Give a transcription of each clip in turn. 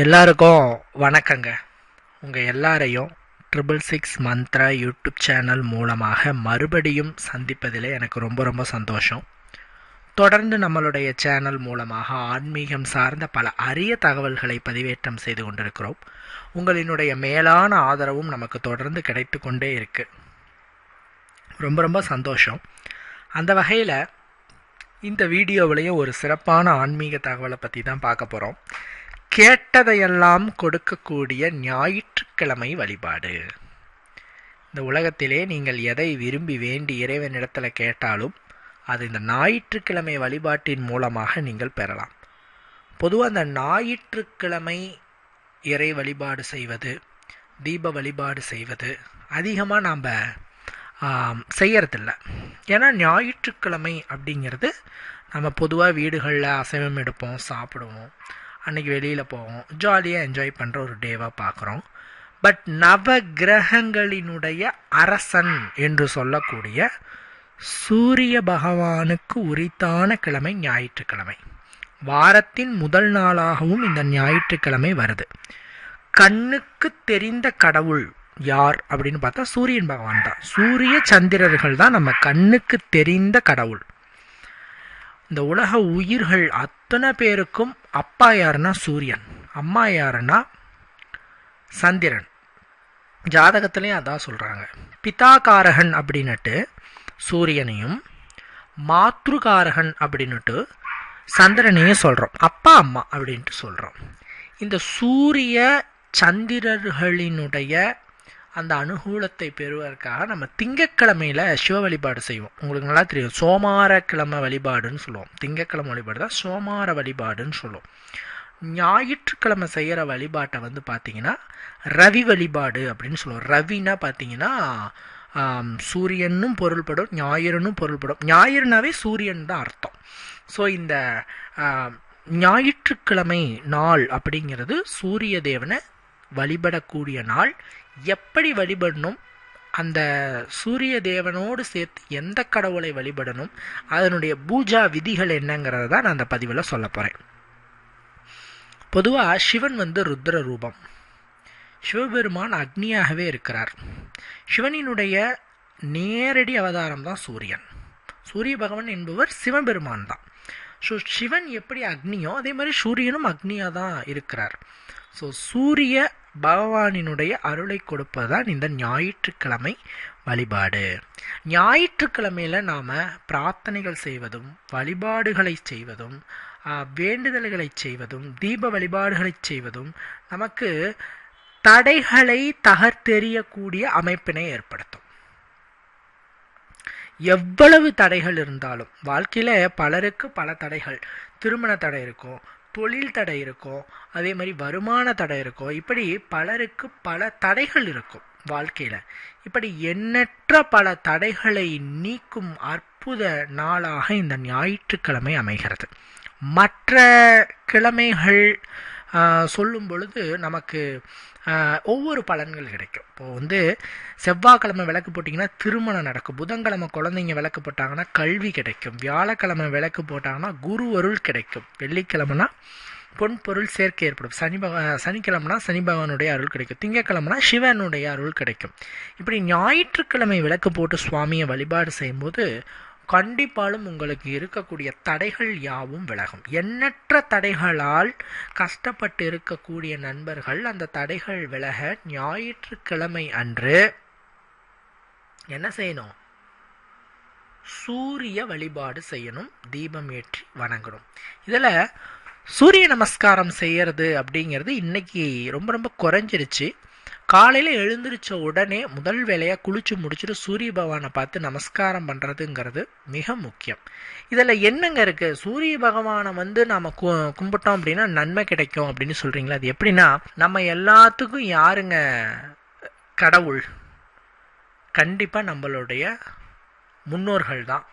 எல்லாருக்கும் வணக்கங்க. உங்கள் எல்லாரையும் triple six Mantra YouTube channel மூலமாக மறுபடியும் சந்திப்பதில் எனக்கு ரொம்ப ரொம்ப சந்தோஷம். தொடர்ந்து நம்மளுடைய சேனல் மூலமாக ஆன்மீகம் சார்ந்த பல அரிய தகவல்களை பதிவேற்றம் செய்து கொண்டிருக்கிறோம். உங்களினுடைய மேலான ஆதரவும் நமக்கு தொடர்ந்து கிடைத்து கொண்டே இருக்குது ரொம்ப ரொம்ப சந்தோஷம். அந்த வகையில் இந்த வீடியோவிலையும் ஒரு சிறப்பான ஆன்மீக தகவலை பற்றி தான் பார்க்க போகிறோம் கேட்டதையெல்லாம் கொடுக்கக்கூடிய ஞாயிற்றுக்கிழமை வழிபாடு. இந்த உலகத்திலே நீங்கள் எதை விரும்பி வேண்டி இறைவனிடத்தில் கேட்டாலும் அது இந்த ஞாயிற்றுக்கிழமை வழிபாட்டின் மூலமாக நீங்கள் பெறலாம். பொதுவாக அந்த ஞாயிற்றுக்கிழமை இறை வழிபாடு செய்வது தீப வழிபாடு செய்வது அதிகமாக நாம் செய்யறதில்ல. ஏன்னா ஞாயிற்றுக்கிழமை அப்படிங்கிறது நம்ம பொதுவாக வீடுகளில் அசைவம் எடுப்போம் சாப்பிடுவோம். அன்றைக்கி வெளியில் போவோம். ஜாலியாக என்ஜாய் பண்ணுற ஒரு டேவாக பார்க்குறோம் பட் நவ கிரகங்களினுடைய அரசன் என்று சொல்லக்கூடிய சூரிய பகவானுக்கு உரித்தான கிழமை ஞாயிற்றுக்கிழமை. வாரத்தின் முதல் நாளாகவும் இந்த ஞாயிற்றுக்கிழமை வருது. கண்ணுக்கு தெரிந்த கடவுள் யார் அப்படின்னு பார்த்தா சூரியன் பகவான் தான். சூரிய சந்திரர்கள் தான் நம்ம கண்ணுக்கு தெரிந்த கடவுள். இந்த உலக உயிர்கள் அத்தனை பேருக்கும் அப்பா யாருன்னா சூரியன் அம்மா யாருன்னா சந்திரன். ஜாதகத்துலேயும் அதான் சொல்கிறாங்க பிதாகாரகன் அப்படின்னுட்டு சூரியனையும் மாத்ருகாரகன் அப்படின்னுட்டு சந்திரனையும் சொல்கிறோம் அப்பா அம்மா அப்படின்ட்டு சொல்கிறோம் இந்த சூரிய சந்திரர்களினுடைய அந்த அனுகூலத்தை பெறுவதற்காக நம்ம திங்கக்கிழமையில் சிவ வழிபாடு செய்வோம். உங்களுக்கு நல்லா தெரியும். சோமார கிழமை வழிபாடுன்னு சொல்லுவோம். திங்கக்கிழமை வழிபாடு தான் சோமார வழிபாடுன்னு சொல்லுவோம். ஞாயிற்றுக்கிழமை செய்கிற வழிபாட்டை வந்து பார்த்தீங்கன்னா ரவி வழிபாடு அப்படின்னு சொல்லுவோம். ரவினா பார்த்தீங்கன்னா சூரியனும் பொருள்படும் ஞாயிறுனும் பொருள்படும். ஞாயிறுனாவே சூரியன் தான் அர்த்தம். ஸோ இந்த ஞாயிற்றுக்கிழமை நாள் அப்படிங்கிறது சூரிய தேவனை வழிபடக்கூடிய நாள். எப்படி வழிபடணும்? அந்த சூரிய தேவனோடு சேர்த்து எந்த கடவுளை வழிபடணும்? அதனுடைய பூஜா விதிகள் என்னங்கிறத தான் நான் அந்த பதிவில் சொல்ல போகிறேன் பொதுவாக சிவன் வந்து ருத்ர ரூபம். சிவபெருமான் அக்னியாகவே இருக்கிறார். சிவனினுடைய நேரடி அவதாரம் தான் சூரியன். சூரிய பகவான் என்பவர் சிவபெருமான் தான். ஸோ சிவன் எப்படி அக்னியோ அதே மாதிரி சூரியனும் அக்னியாக தான் இருக்கிறார். ஸோ சூரிய பகவானினுடைய அருளை கொடுப்பதுதான் இந்த ஞாயிற்றுக்கிழமை வழிபாடு. ஞாயிற்றுக்கிழமையில் நாம் பிரார்த்தனைகள் செய்வதும் வழிபாடுகளை செய்வதும் வேண்டுதல்களை செய்வதும் தீப வழிபாடுகளை செய்வதும் நமக்கு தடைகளை தகர்த்தெறியக்கூடிய அமைப்பினை ஏற்படுத்தும். எவ்வளவு தடைகள் இருந்தாலும் வாழ்க்கையில் பலருக்கு பல தடைகள் திருமண தடை இருக்கும் தொழில் தடை இருக்கும் அதே மாதிரி வருமான தடை இருக்கும். இப்படி பலருக்கு பல தடைகள் இருக்கும் வாழ்க்கையில். இப்படி எண்ணற்ற பல தடைகளை நீக்கும் அற்புத நாளாக இந்த ஞாயிற்றுக்கிழமை அமைகிறது. மற்ற கிழமைகள் சொல்லும் பொழுது நமக்கு ஒவ்வொரு பலன்கள் கிடைக்கும். இப்போது வந்து செவ்வாய்க்கிழமை விளக்கு போட்டிங்கன்னா திருமணம் நடக்கும். புதன்கிழமை குழந்தைங்க விளக்கு போட்டாங்கன்னா கல்வி கிடைக்கும். வியாழக்கிழமை விளக்கு போட்டாங்கன்னா குரு அருள் கிடைக்கும். வெள்ளிக்கிழமைனா பொன் பொருள் சேர்க்கை ஏற்படும். சனி பக சனிக்கிழமைனா சனி பகவானுடைய அருள் கிடைக்கும். திங்கக்கிழமைனா சிவனுடைய அருள் கிடைக்கும். இப்படி ஞாயிற்றுக்கிழமை விளக்கு போட்டு சுவாமியை வழிபாடு செய்யும்போது கண்டிப்பாலும் உங்களுக்கு இருக்கக்கூடிய தடைகள் யாவும் விலகும். எண்ணற்ற தடைகளால் கஷ்டப்பட்டு இருக்கக்கூடிய நண்பர்கள் அந்த தடைகள் விலக ஞாயிற்றுக்கிழமை அன்று என்ன செய்யணும்? சூரிய வழிபாடு செய்யணும். தீபம் ஏற்றி வணங்கணும். இதில் சூரிய நமஸ்காரம் செய்யறது அப்படிங்கிறது இன்னைக்கு ரொம்ப ரொம்ப குறைஞ்சிருச்சு. காலையில் எழுந்திரிச்ச உடனே முதல் வேலையாக குளிச்சு முடிச்சுட்டு சூரிய பகவானை பார்த்து நமஸ்காரம் பண்ணுறதுங்கிறது மிக முக்கியம். இதில் என்னங்க இருக்குது சூரிய பகவானை வந்து நம்ம கு கும்பிட்டோம் அப்படின்னா நன்மை கிடைக்கும் அப்படின்னு சொல்கிறீங்களா அது எப்படின்னா நம்ம எல்லாத்துக்கும் யாருங்க? கடவுள். கண்டிப்பாக நம்மளுடைய முன்னோர்கள் தான்.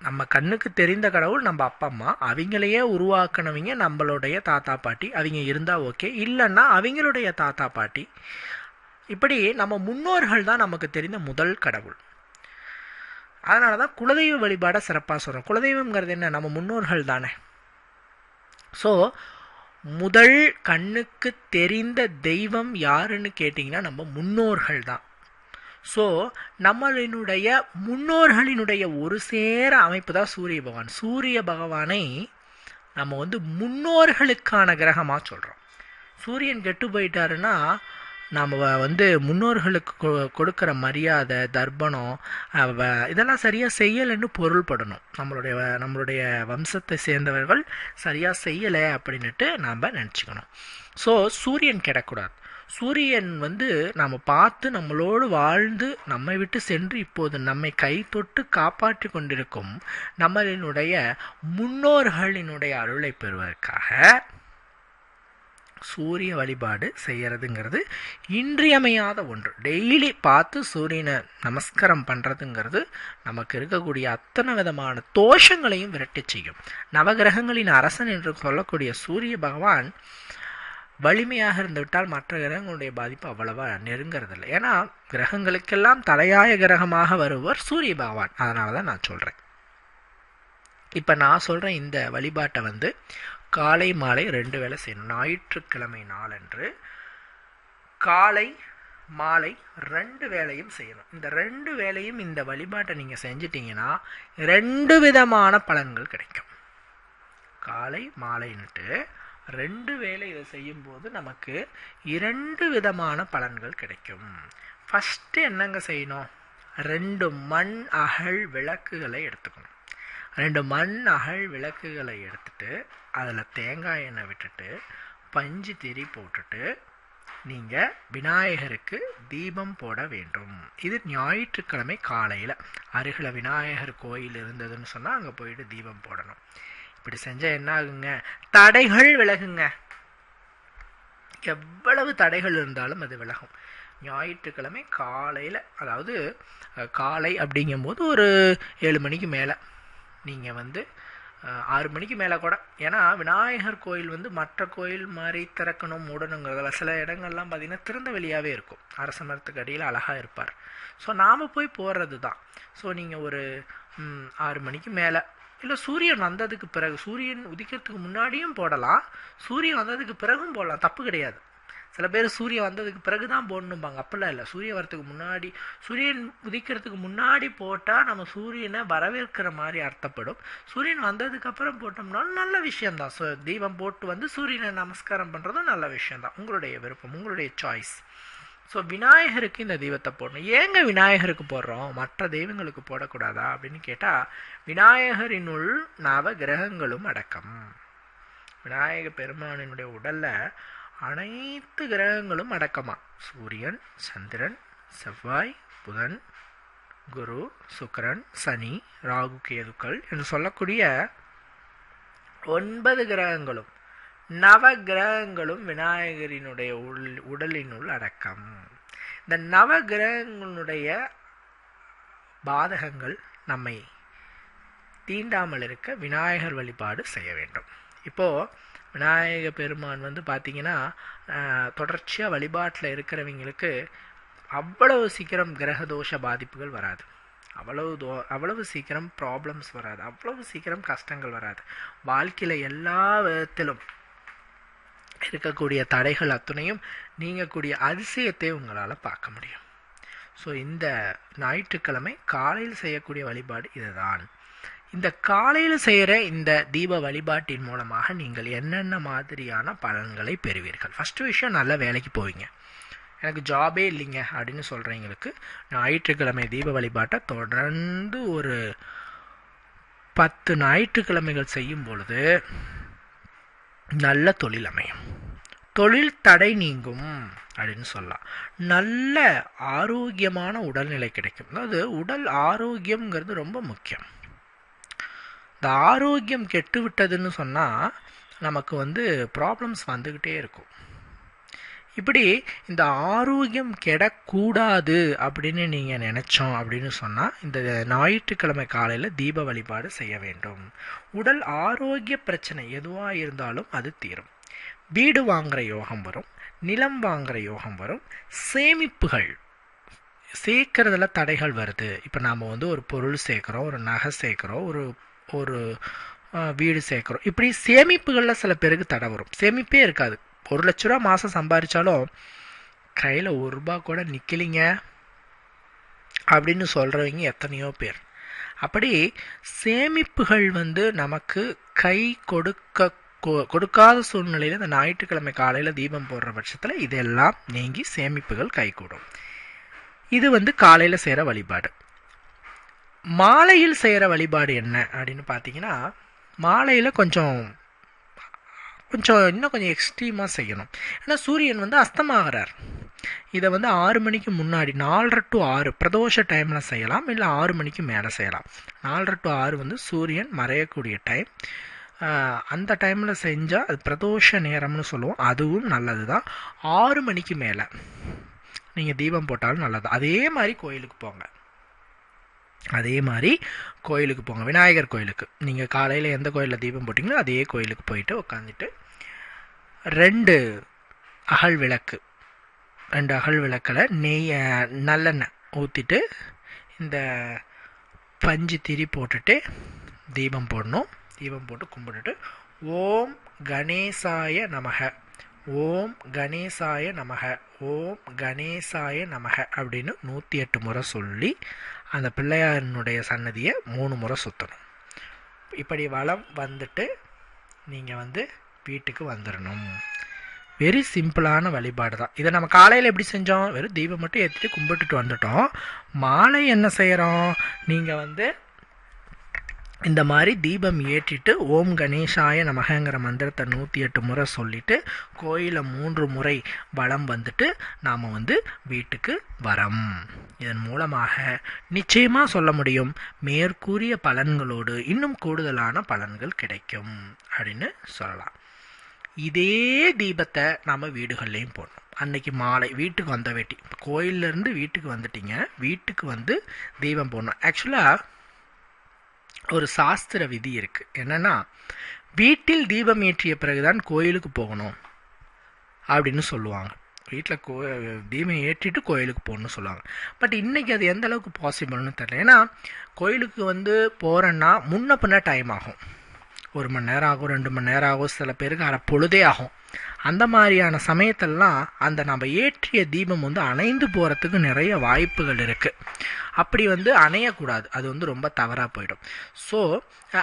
நம்ம கண்ணுக்கு தெரிந்த கடவுள் நம்ம அப்பா அம்மா. அவங்களையே உருவாக்கினவங்க நம்மளுடைய தாத்தா பாட்டி. அவங்க இருந்தால் ஓகே. இல்லைன்னா அவங்களுடைய தாத்தா பாட்டி. இப்படி நம்ம முன்னோர்கள் தான் நமக்கு தெரிந்த முதல் கடவுள். அதனால தான் குலதெய்வ வழிபாடை சிறப்பாக சொல்கிறோம் குலதெய்வங்கிறது என்ன? நம்ம முன்னோர்கள் தானே. ஸோ முதல் கண்ணுக்கு தெரிந்த தெய்வம் யாருன்னு கேட்டிங்கன்னா நம்ம முன்னோர்கள் தான். ஸோ நம்மளினுடைய முன்னோர்களினுடைய ஒரு சேர அமைப்பு தான் சூரிய பகவான். சூரிய பகவானை நம்ம வந்து முன்னோர்களுக்கான கிரகமாக சொல்கிறோம் சூரியன் கெட்டு போயிட்டாருன்னா நாம் வந்து முன்னோர்களுக்கு கொ- மரியாதை தர்ப்பணம் வ- இதெல்லாம் சரியாக செய்யலைன்னு பொருள்படணும். நம்மளுடைய வ- நம்மளுடைய வம்சத்தை சேர்ந்தவர்கள் சரியாக செய்யலை அப்படின்னுட்டு நாம் நினச்சிக்கணும். ஸோ சூரியன் கிடக்கூடாது சூரியன் வந்து நாம் பார்த்து நம்மளோடு வாழ்ந்து நம்மை விட்டு சென்று இப்போது நம்மை கை தொட்டு காப்பாற்றி கொண்டிருக்கும் நம்மளினுடைய முன்னோர்களினுடைய அருளை பெறுவதற்காக சூரிய வழிபாடு செய்யறதுங்கிறது இன்றியமையாத ஒன்று. டெய்லி பார்த்து சூரியனை நமஸ்காரம் பண்ணுறதுங்கிறது நமக்கு இருக்கக்கூடிய அத்தனை விதமான தோஷங்களையும் விரட்டி செய்யும். நவகிரகங்களின் அரசன் என்று சொல்லக்கூடிய சூரிய பகவான் வலிமையாக இருந்துவிட்டால் மற்ற கிரகங்களுடைய பாதிப்பு அவ்வளவா நெருங்கிறதில்லை. ஏன்னா கிரகங்களுக்கெல்லாம் தலையாய கிரகமாக வருவர் சூரிய பகவான். அதனால தான் நான் சொல்கிறேன் இப்போ நான் சொல்கிறேன் இந்த வழிபாட்டை வந்து காலை மாலை ரெண்டு வேளை செய்யணும். ஞாயிற்றுக்கிழமை நாளன்று காலை மாலை ரெண்டு வேலையும் செய்யணும். இந்த ரெண்டு வேலையும் இந்த வழிபாட்டை நீங்கள் செஞ்சிட்டிங்கன்னா ரெண்டு விதமான பலன்கள் கிடைக்கும். காலை மாலைன்ட்டு ரெண்டு வேளை இதை செய்யும்போது நமக்கு இரண்டு விதமான பலன்கள் கிடைக்கும். ஃபஸ்ட்டு என்னங்க செய்யணும்? ரெண்டு மண் அகல் விளக்குகளை எடுத்துக்கணும். ரெண்டு மண் அகல் விளக்குகளை எடுத்துட்டு அதில் தேங்காய் எண்ணெய் விட்டுட்டு பஞ்சு திரி போட்டுட்டு நீங்கள் விநாயகருக்கு தீபம் போட வேண்டும். இது ஞாயிற்றுக்கிழமை காலையில். அருகில் விநாயகர் கோயில் இருந்ததுன்னு சொன்னால் அங்கே போயிட்டு தீபம் போடணும். இப்படி செஞ்சால் என்ன ஆகுங்க தடைகள் விலகுங்க. எவ்வளவு தடைகள் இருந்தாலும் அது விலகும். ஞாயிற்றுக்கிழமை காலையில் அதாவது காலை அப்படிங்கும்போது ஒரு ஏழு மணிக்கு மேலே. நீங்கள் வந்து ஆறு மணிக்கு மேலே கூட. ஏன்னா விநாயகர் கோயில் வந்து மற்ற கோயில் மாதிரி திறக்கணும் மூடணுங்கிறதுல சில இடங்கள்லாம் பார்த்திங்கன்னா திறந்த வெளியாகவே இருக்கும். அரச மரத்துக்கு அடியில் அழகாக இருப்பார். ஸோ நாம் போய் போடுறது தான். ஸோ நீங்கள் ஒரு ஆறு மணிக்கு மேலே. இல்லை சூரியன் வந்ததுக்கு பிறகு சூரியன் உதிக்கிறதுக்கு முன்னாடியும் போடலாம். சூரியன் வந்ததுக்கு பிறகும் போடலாம். தப்பு கிடையாது. சில பேர் சூரியன் வந்ததுக்கு பிறகு தான் போடணும்பாங்க. அப்படிலாம் இல்லை. சூரியன் வரதுக்கு முன்னாடி சூரியன் உதிக்கிறதுக்கு முன்னாடி போட்டால் நம்ம சூரியனை வரவேற்கிற மாதிரி அர்த்தப்படும். சூரியன் வந்ததுக்கப்புறம் போட்டோம்னாலும் நல்ல விஷயம்தான். ஸோ தீபம் போட்டு வந்து சூரியனை நமஸ்காரம் பண்ணுறதும் நல்ல விஷயம்தான். உங்களுடைய விருப்பம் உங்களுடைய சாய்ஸ் ஸோ விநாயகருக்கு இந்த தெய்வத்தை போடணும். ஏங்க விநாயகருக்கு போடுறோம்? மற்ற தெய்வங்களுக்கு போடக்கூடாதா? அப்படின்னு கேட்டால் விநாயகரினுள் நவ கிரகங்களும் அடக்கம். விநாயக பெருமானினுடைய உடலை அனைத்து கிரகங்களும் அடக்கமா? சூரியன் சந்திரன் செவ்வாய் புதன் குரு சுக்கரன் சனி ராகு கேதுக்கள் என்று சொல்லக்கூடிய ஒன்பது கிரகங்களும் நவ கிரகங்களும் விநாயகரினுடைய உள் உடலினுள் அடக்கம். இந்த நவ கிரகங்களுடைய பாதகங்கள் நம்மை தீண்டாமல் இருக்க விநாயகர் வழிபாடு செய்ய வேண்டும். இப்போது விநாயக பெருமான் வந்து பார்த்தீங்கன்னா தொடர்ச்சியாக வழிபாட்டில் இருக்கிறவங்களுக்கு அவ்வளவு சீக்கிரம் கிரகதோஷ பாதிப்புகள் வராது. அவ்வளவு தோ அவ்வளவு சீக்கிரம் ப்ராப்ளம்ஸ் வராது. அவ்வளவு சீக்கிரம் கஷ்டங்கள் வராது. வாழ்க்கையில் எல்லா விதத்திலும் இருக்கக்கூடிய தடைகள் அத்துணையும் நீங்கக்கூடிய அதிசயத்தை உங்களால் பார்க்க முடியும். ஸோ இந்த ஞாயிற்றுக்கிழமை காலையில் செய்யக்கூடிய வழிபாடு இதுதான். இந்த காலையில் செய்கிற இந்த தீப வழிபாட்டின் மூலமாக நீங்கள் என்னென்ன மாதிரியான பலன்களை பெறுவீர்கள்? ஃபஸ்ட்டு விஷயம் நல்ல வேலைக்கு போவீங்க. எனக்கு ஜாபே இல்லைங்க அப்படின்னு சொல்கிறவங்களுக்கு ஞாயிற்றுக்கிழமை தீப வழிபாட்டை தொடர்ந்து ஒரு பத்து ஞாயிற்றுக்கிழமைகள் செய்யும் பொழுது நல்ல தொழில் அமையும். தொழில் தடை நீங்கும் அப்படின்னு சொல்லலாம். நல்ல ஆரோக்கியமான உடல்நிலை கிடைக்கும். அதாவது உடல் ஆரோக்கியம்ங்கிறது ரொம்ப முக்கியம். இந்த ஆரோக்கியம் கெட்டு விட்டதுன்னு சொன்னால் நமக்கு வந்து ப்ராப்ளம்ஸ் வந்துக்கிட்டே இருக்கும். இப்படி இந்த ஆரோக்கியம் கெடக்கூடாது அப்படின்னு நீங்கள் நினச்சோம் அப்படின்னு சொன்னால் இந்த ஞாயிற்றுக்கிழமை காலையில் தீப வழிபாடு செய்ய வேண்டும். உடல் ஆரோக்கிய பிரச்சனை எதுவாக இருந்தாலும் அது தீரும். வீடு வாங்குகிற யோகம் வரும் நிலம் வாங்குகிற யோகம் வரும் சேமிப்புகள். சேர்க்கறதுல தடைகள் வருது. இப்போ நாம் வந்து ஒரு பொருள் சேர்க்குறோம் ஒரு நகை சேர்க்குறோம் ஒரு ஒரு வீடு சேர்க்குறோம். இப்படி சேமிப்புகளில் சில பேருக்கு தடை வரும். சேமிப்பே இருக்காது. ஒரு லட்ச ரூபா மாதம் சம்பாதிச்சாலும் கையில் ஒரு ரூபா கூட நிற்கலிங்க அப்படின்னு சொல்கிறவங்க எத்தனையோ பேர். அப்படி சேமிப்புகள் வந்து நமக்கு கை கொடுக்க கொ- கொடுக்காத சூழ்நிலையில் இந்த ஞாயிற்றுக்கிழமை காலையில் தீபம் போடுற பட்சத்தில் இதெல்லாம் நீங்கி சேமிப்புகள் கைகூடும். இது வந்து காலையில் செய்கிற வழிபாடு. மாலையில் செய்கிற வழிபாடு என்ன அப்படின்னு பார்த்தீங்கன்னா மாலையில் கொஞ்சம் கொஞ்சம் இன்னும் கொஞ்சம் எக்ஸ்ட்ரீமாக செய்யணும். ஏன்னா சூரியன் வந்து அஸ்தமாகிறார். இதை வந்து ஆறு மணிக்கு முன்னாடி நாலரை டு ஆறு பிரதோஷ டைமில் செய்யலாம் இல்லை ஆறு மணிக்கு மேலே செய்யலாம். நாலரை டு ஆறு வந்து சூரியன் மறையக்கூடிய டைம் அந்த டைமில் செஞ்சால் அது பிரதோஷ நேரம்னு சொல்லுவோம். அதுவும் நல்லது தான் ஆறு மணிக்கு மேலே. நீங்கள் தீபம் போட்டாலும் நல்லது. அதே மாதிரி கோயிலுக்கு போங்க. அதே மாதிரி கோயிலுக்கு போங்க. விநாயகர் கோயிலுக்கு. நீங்கள் காலையில் எந்த கோயிலில் தீபம் போட்டிங்களோ அதே கோயிலுக்கு போயிட்டு உட்காந்துட்டு ரெண்டு அகல் விளக்கு. ரெண்டு அகல் விளக்கில் நெய் நல்லெண்ணெய் ஊற்றிட்டு இந்த பஞ்சு திரி போட்டுட்டு தீபம் போடணும். தீபம் போட்டு கும்பிட்டுட்டு ஓம் கணேசாய நமக. ஓம் கணேசாய நமக. ஓம் கணேசாய நமக அப்படின்னு நூற்றி எட்டு முறை சொல்லி அந்த பிள்ளையாரினுடைய சன்னதியை மூணு முறை சுற்றணும் இப்படி வளம் வந்துட்டு நீங்கள் வந்து வீட்டுக்கு வந்துடணும் வெரி சிம்பிளான வழிபாடு தான். இதை நம்ம காலையில் எப்படி செஞ்சோம்? வெறும் தீபம் மட்டும் ஏற்றிட்டு கும்பிட்டுட்டு வந்துட்டோம். மாலை என்ன செய்கிறோம் நீங்கள் வந்து இந்த மாதிரி தீபம் ஏற்றிட்டு ஓம் கணேசாய நமகங்கிற மந்திரத்தை நூற்றி எட்டு முறை சொல்லிட்டு கோயிலை மூன்று முறை வளம் வந்துட்டு நாம் வந்து வீட்டுக்கு வரோம். இதன் மூலமாக நிச்சயமாக சொல்ல முடியும் மேற்கூறிய பலன்களோடு இன்னும் கூடுதலான பலன்கள் கிடைக்கும் அப்படின்னு சொல்லலாம். இதே தீபத்தை நாம் வீடுகள்லேயும் போடணும். அன்னைக்கு மாலை வீட்டுக்கு வந்த வேட்டி கோயிலேருந்து வீட்டுக்கு வந்துட்டீங்க வீட்டுக்கு வந்து தீபம் போடணும். ஆக்சுவலாக ஒரு சாஸ்திர விதி இருக்குது என்னென்னா வீட்டில் தீபம் ஏற்றிய பிறகுதான் கோயிலுக்கு போகணும் அப்படின்னு சொல்லுவாங்க. வீட்டில் கோ தீபம் ஏற்றிட்டு கோயிலுக்கு போகணும்னு சொல்லுவாங்க. பட் இன்றைக்கி அது எந்த அளவுக்கு பாசிபிள்னு தெரியல. ஏன்னா கோயிலுக்கு வந்து போகிறேன்னா முன்ன பின்ன டைம் ஆகும். ஒரு மணி நேரம் ஆகும் ரெண்டு மணி நேரம் ஆகும் சில பேருக்கு அரை பொழுதே ஆகும். அந்த மாதிரியான சமயத்திலலாம் அந்த நம்ம ஏற்றிய தீபம் வந்து அணைந்து போகிறதுக்கு நிறைய வாய்ப்புகள் இருக்குது அப்படி வந்து அணையக்கூடாது. அது வந்து ரொம்ப தவறாக போயிடும். ஸோ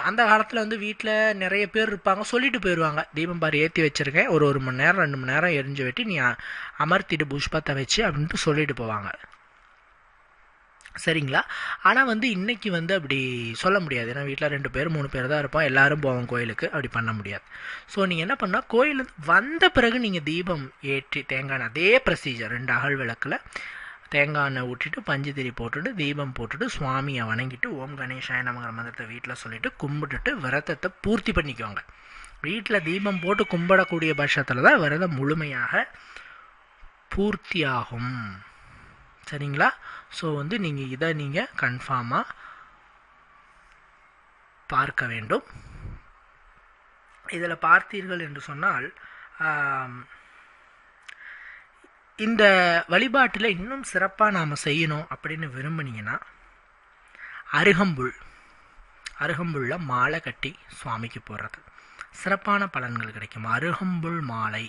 அந்த காலத்தில் வந்து வீட்டில் நிறைய பேர் இருப்பாங்க. சொல்லிட்டு போயிடுவாங்க தீபம் பாரு ஏற்றி வச்சுருக்கேன். ஒரு ஒரு மணி நேரம் ரெண்டு மணி நேரம் எரிஞ்சு வெட்டி நீ அமர்த்திட்டு புஷ்பத்தை வச்சு அப்படின்ட்டு சொல்லிட்டு போவாங்க. சரிங்களா? ஆனால் வந்து இன்றைக்கி வந்து அப்படி சொல்ல முடியாது. ஏன்னா வீட்டில் ரெண்டு பேர் மூணு பேர் தான் இருப்போம். எல்லோரும் போவோம் கோயிலுக்கு. அப்படி பண்ண முடியாது. ஸோ நீங்கள் என்ன பண்ணால் கோயிலுக்கு வந்த பிறகு நீங்கள் தீபம் ஏற்றி தேங்காய் எண்ணெய் அதே ப்ரொசீஜர் ரெண்டு அகல் விளக்கில் தேங்காய் எண்ணெய் ஊற்றிட்டு பஞ்சுதிரி போட்டுட்டு தீபம் போட்டுட்டு சுவாமியை வணங்கிட்டு ஓம் கணேசாய நமங்கிற மந்திரத்தை வீட்டில் சொல்லிட்டு கும்பிட்டுட்டு விரதத்தை பூர்த்தி பண்ணிக்கோங்க. வீட்டில் தீபம் போட்டு கும்பிடக்கூடிய பட்சத்தில் தான் விரதம் முழுமையாக பூர்த்தியாகும். சரிங்களா? ஸோ வந்து நீங்கள் இதை நீங்கள் கன்ஃபார்மாக பார்க்க வேண்டும். இதில் பார்த்தீர்கள் என்று சொன்னால் இந்த வழிபாட்டில் இன்னும் சிறப்பாக நாம் செய்யணும் அப்படின்னு விரும்புனீங்கன்னா அருகம்புல் அருகம்புல்ல மாலை கட்டி சுவாமிக்கு போடுறது. சிறப்பான பலன்கள் கிடைக்கும். அருகம்புல் மாலை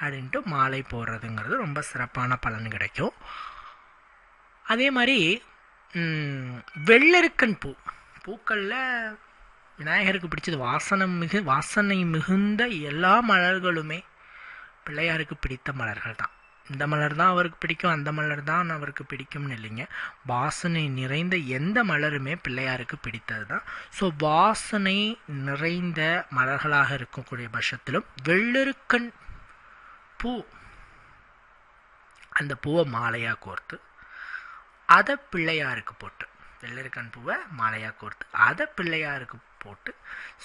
அப்படின்ட்டு மாலை போடுறதுங்கிறது ரொம்ப சிறப்பான பலன் கிடைக்கும். அதே மாதிரி வெள்ளருக்கன் வெள்ளெருக்கன் பூ. பூக்களில் விநாயகருக்கு பிடிச்சது வாசனை மிகு வாசனை மிகுந்த எல்லா மலர்களுமே பிள்ளையாருக்கு பிடித்த மலர்கள் தான். இந்த மலர் தான் அவருக்கு பிடிக்கும் அந்த மலர் தான் அவருக்கு பிடிக்கும்னு இல்லைங்க. வாசனை நிறைந்த எந்த மலருமே பிள்ளையாருக்கு பிடித்தது தான். ஸோ வாசனை நிறைந்த மலர்களாக இருக்கக்கூடிய பட்சத்திலும் வெள்ளெருக்கன் பூ அந்த பூவை மாலையாக கோர்த்து அதை பிள்ளையாருக்கு போட்டு. வெள்ளரிக்கண் பூவை மாலையாக கோர்த்து அதை பிள்ளையாருக்கு போட்டு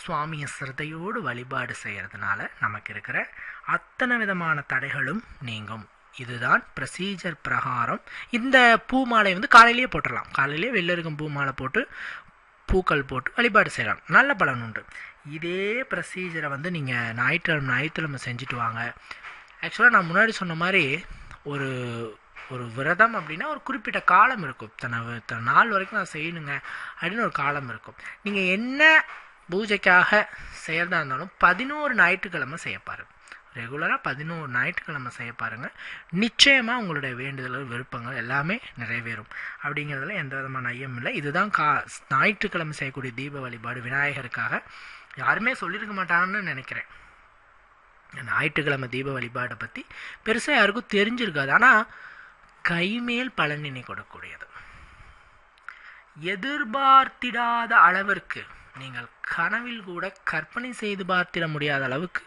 சுவாமியை சிரதையோடு வழிபாடு செய்கிறதுனால நமக்கு இருக்கிற அத்தனை விதமான தடைகளும் நீங்கும். இதுதான் ப்ரொசீஜர் பிரகாரம். இந்த பூ மாலை வந்து காலையிலேயே போட்டுடலாம் காலையிலேயே வெள்ளரிக்கும் பூ மாலை போட்டு பூக்கள் போட்டு வழிபாடு செய்யலாம். நல்ல பலன் உண்டு. இதே ப்ரொசீஜரை வந்து நீங்கள் ஞாயிற்றுக்கிழமை ஞாயிற்றுக்கிழமை செஞ்சுட்டு வாங்க. ஆக்சுவலாக நான் முன்னாடி சொன்ன மாதிரி ஒரு ஒரு விரதம் அப்படின்னா ஒரு குறிப்பிட்ட காலம் இருக்கும். இத்தனை இத்தனை நாள் வரைக்கும் நான் செய்யணுங்க அப்படின்னு ஒரு காலம் இருக்கும். நீங்கள் என்ன பூஜைக்காக செய்கிறதா இருந்தாலும் பதினோரு ஞாயிற்றுக்கிழமை செய்ய பாருங்கள் ரெகுலராக பதினோரு ஞாயிற்றுக்கிழமை செய்ய பாருங்க. நிச்சயமாக உங்களுடைய வேண்டுதல்கள் விருப்பங்கள் எல்லாமே நிறைவேறும். அப்படிங்கிறதுல எந்த விதமான ஐயம் இல்லை. இதுதான் கா ஞாயிற்றுக்கிழமை செய்யக்கூடிய தீப வழிபாடு விநாயகருக்காக. யாருமே சொல்லியிருக்க மாட்டாங்கன்னு நினைக்கிறேன். ஞாயிற்றுக்கிழமை தீப வழிபாடை பற்றி பெருசாக யாருக்கும் தெரிஞ்சிருக்காது. ஆனால் கைமேல் பலனினை கொடுக்கக்கூடியது. எதிர்பார்த்திடாத அளவிற்கு நீங்கள் கனவில் கூட கற்பனை செய்து பார்த்திட முடியாத அளவுக்கு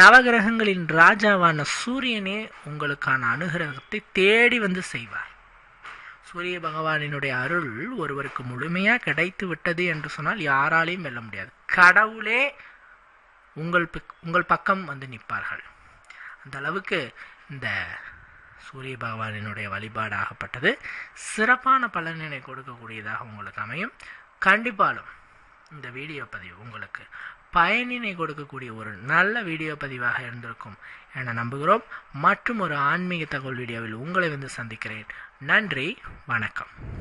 நவகிரகங்களின் ராஜாவான சூரியனே உங்களுக்கான அனுகிரகத்தை தேடி வந்து செய்வார். சூரிய பகவானினுடைய அருள் ஒருவருக்கு முழுமையாக கிடைத்து விட்டது என்று சொன்னால் யாராலையும் வெல்ல முடியாது. கடவுளே உங்கள் உங்கள் பக்கம் வந்து நிற்பார்கள். அந்த அளவுக்கு இந்த சூரிய பகவானினுடைய வழிபாடாகப்பட்டது. சிறப்பான பலனினை கொடுக்கக்கூடியதாக உங்களுக்கு அமையும். கண்டிப்பாலும் இந்த வீடியோ பதிவு உங்களுக்கு பயனினை கொடுக்கக்கூடிய ஒரு நல்ல வீடியோ பதிவாக இருந்திருக்கும் என நம்புகிறோம். மற்றும் ஒரு ஆன்மீக தகவல் வீடியோவில் உங்களை வந்து சந்திக்கிறேன். நன்றி வணக்கம்.